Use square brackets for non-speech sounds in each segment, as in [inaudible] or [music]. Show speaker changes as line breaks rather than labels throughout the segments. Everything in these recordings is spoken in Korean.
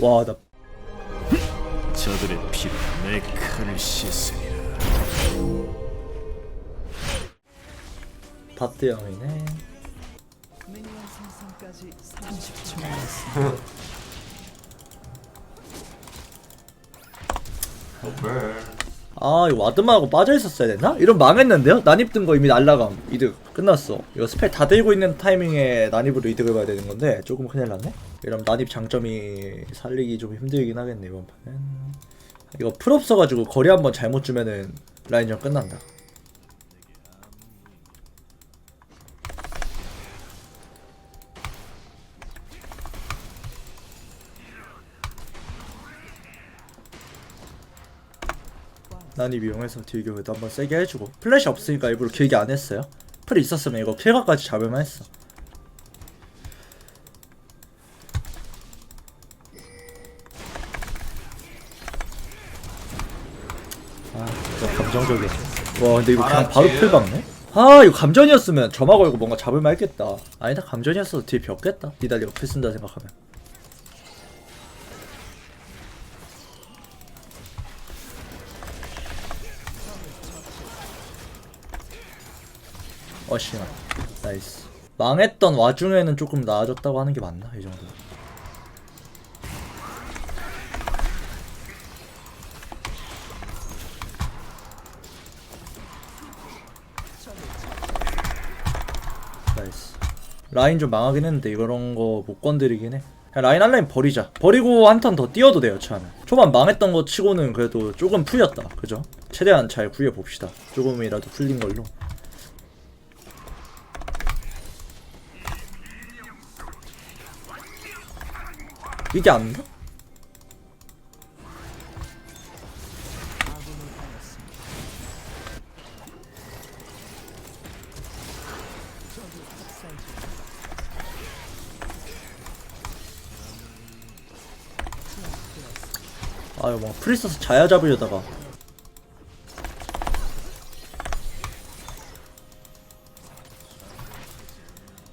와 나
저들의 피로 내 칼을 씻으리라.
바트 형이네
미니언 생성까지 30초 남았습니다.
아 이거 와드마하고 빠져있었어야 됐나? 이런 망했는데요? 난입 든 거 이미 날라감 이득 끝났어 이거 스펠 다 들고 있는 타이밍에 난입으로 이득을 봐야 되는 건데 조금 큰일 났네? 이러면 난입 장점이 살리기 좀 힘들긴 하겠네 이번 판은 이거 풀 없어가지고 거리 한번 잘못 주면은 라인전 끝난다 난입 이용해서 딜교회도 한번 세게 해주고. 플래시 없으니까 일부러 길게 안 했어요. 풀 있었으면 이거 킬각까지 잡을만 했어. 아 진짜 감정적이네 와 근데 이거 그냥 바로 풀 박네? 아 이거 감전이었으면 점화 걸고 뭔가 잡을만 했겠다. 아니다 감전이었어도 딜 벽겠다. 니달리가 풀 쓴다 생각하면 어시나 나이스. 망했던 와중에는 조금 나아졌다고 하는 게 맞나? 이 정도. 나이스. 라인 좀 망하긴 했는데 이런 거 못 건드리긴 해. 라인 한 라인 버리자. 버리고 한 턴 더 뛰어도 돼요 처음에. 초반 망했던 거 치고는 그래도 조금 풀렸다. 그죠? 최대한 잘 굴려봅시다. 조금이라도 풀린 걸로 이게 안 돼? 아유 뭐 프리스스 자야 잡으려다가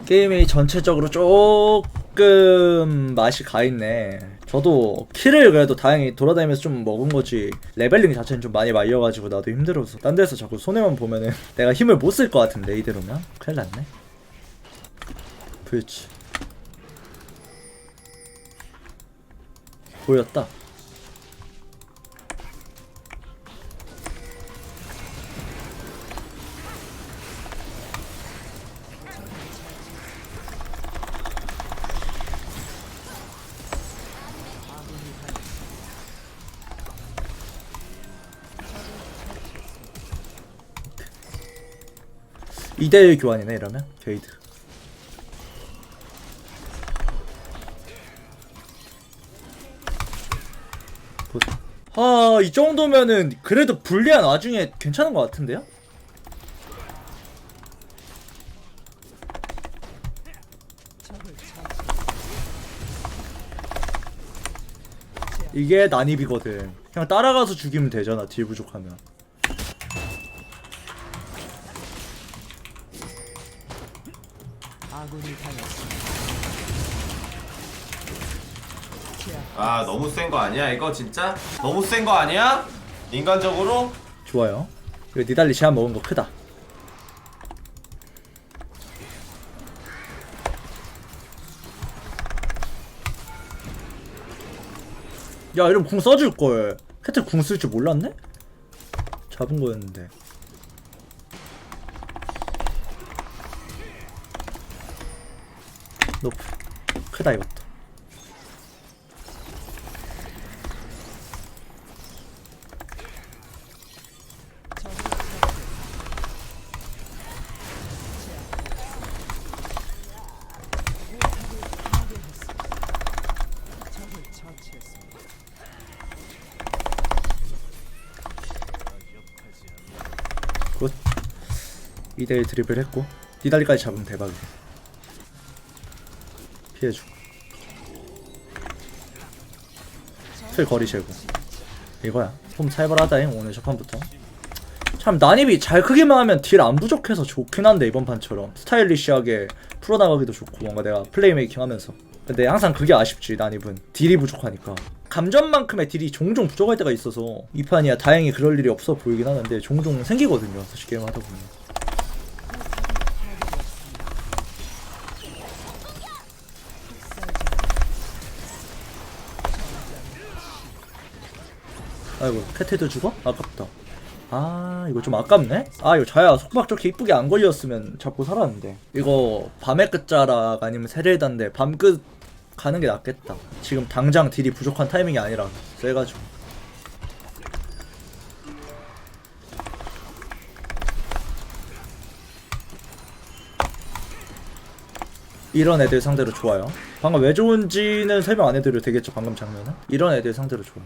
게임이 전체적으로 조금 맛이 가있네. 저도 킬을 그래도 다행히 돌아다니면서 좀 먹은 거지. 레벨링 자체는 좀 많이 말려가지고 나도 힘들어서 딴 데서 자꾸 손해만 보면은 [laughs] 내가 힘을 못 쓸 것 같은데 이대로면? 큰일 났네. 그렇지. 보였다 이대1 교환이네 이러면? 게이드. 아이 정도면은 그래도 불리한 와중에 괜찮은 것 같은데요? 이게 난입이거든. 그냥 따라가서 죽이면 되잖아 딜 부족하면
아군이 당했습니다.
아 너무 센 거 아니야 이거 진짜? 너무 센 거 아니야? 인간적으로?
좋아요. 이거 니달리 제한 먹은 거 크다. 야 이러면 궁 써줄 걸. 캐틀 궁 쓸 줄 몰랐네? 잡은 거였는데. 노프. 크다 이것도. 굿. 2대1 드리블 했고 니달리까지 잡으면 대박이야. 피해주고. 틀 거리 재고. 이거야. 폼 살벌하다잉 오늘 첫 판부터. 참 난입이 잘 크기만 하면 딜 안 부족해서 좋긴 한데 이번 판처럼 스타일리시하게 풀어나가기도 좋고 뭔가 내가 플레이메이킹 하면서 근데 항상 그게 아쉽지 난입은 딜이 부족하니까 감전만큼의 딜이 종종 부족할 때가 있어서 이 판이야 다행히 그럴 일이 없어 보이긴 하는데 종종 생기거든요 사실 게임 하다 보면 아이고 캐테도 죽어? 아깝다. 아 이거 좀 아깝네? 아 이거 자야 속박 저렇게 이쁘게 안 걸렸으면 잡고 살았는데. 이거 밤의 끝자락 아니면 세례단데 밤 끝 가는 게 낫겠다. 지금 당장 딜이 부족한 타이밍이 아니라 세가지고. 이런 애들 상대로 좋아요. 방금 왜 좋은지는 설명 안 해드려도 되겠죠 방금 장면은? 이런 애들 상대로 좋아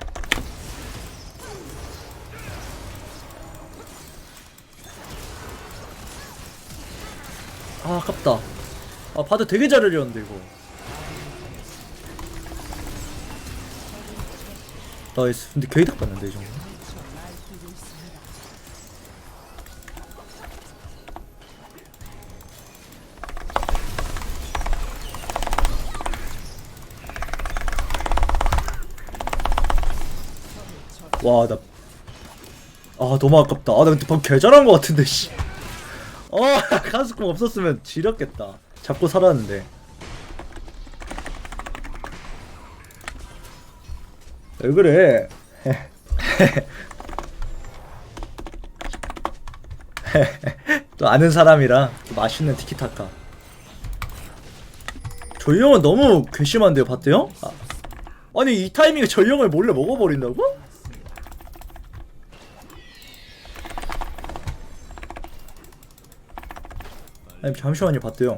아 아깝다. 아 바드 되게 잘 흘렸는데 이거. 나이스. 근데 개이득 봤는데 이 정도 와나. 아 너무 아깝다. 아 나 근데 방금 개 잘한 거 같은데 씨 어, [laughs] 가스콩 없었으면 지렸겠다. 잡고 살았는데. 왜 그래? [laughs] 또 아는 사람이라 또 맛있는 티키타카. 저희 형은 너무 괘씸한데요, 봤대요? 아, 아니 이 타이밍에 저희 형을 몰래 먹어버린다고? 아니 잠시만요 봤대요.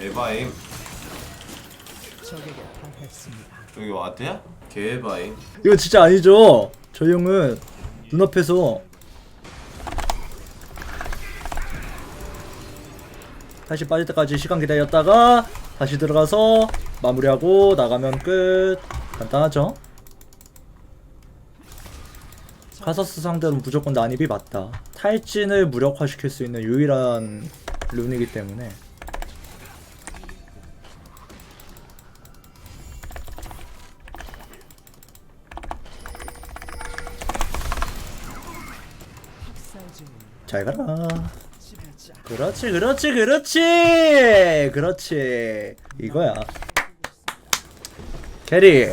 에바임. 여기 와드야? 개에바임.
이거 진짜 아니죠? 저희 형은 눈앞에서 다시 빠질 때까지 시간 기다렸다가 다시 들어가서 마무리하고 나가면 끝. 간단하죠 카서스 상대로 무조건 난입이 맞다. 탈진을 무력화시킬 수 있는 유일한 룬이기 때문에. 잘 가라. 그렇지 그렇지 그렇지! 그렇지. 이거야. 캐리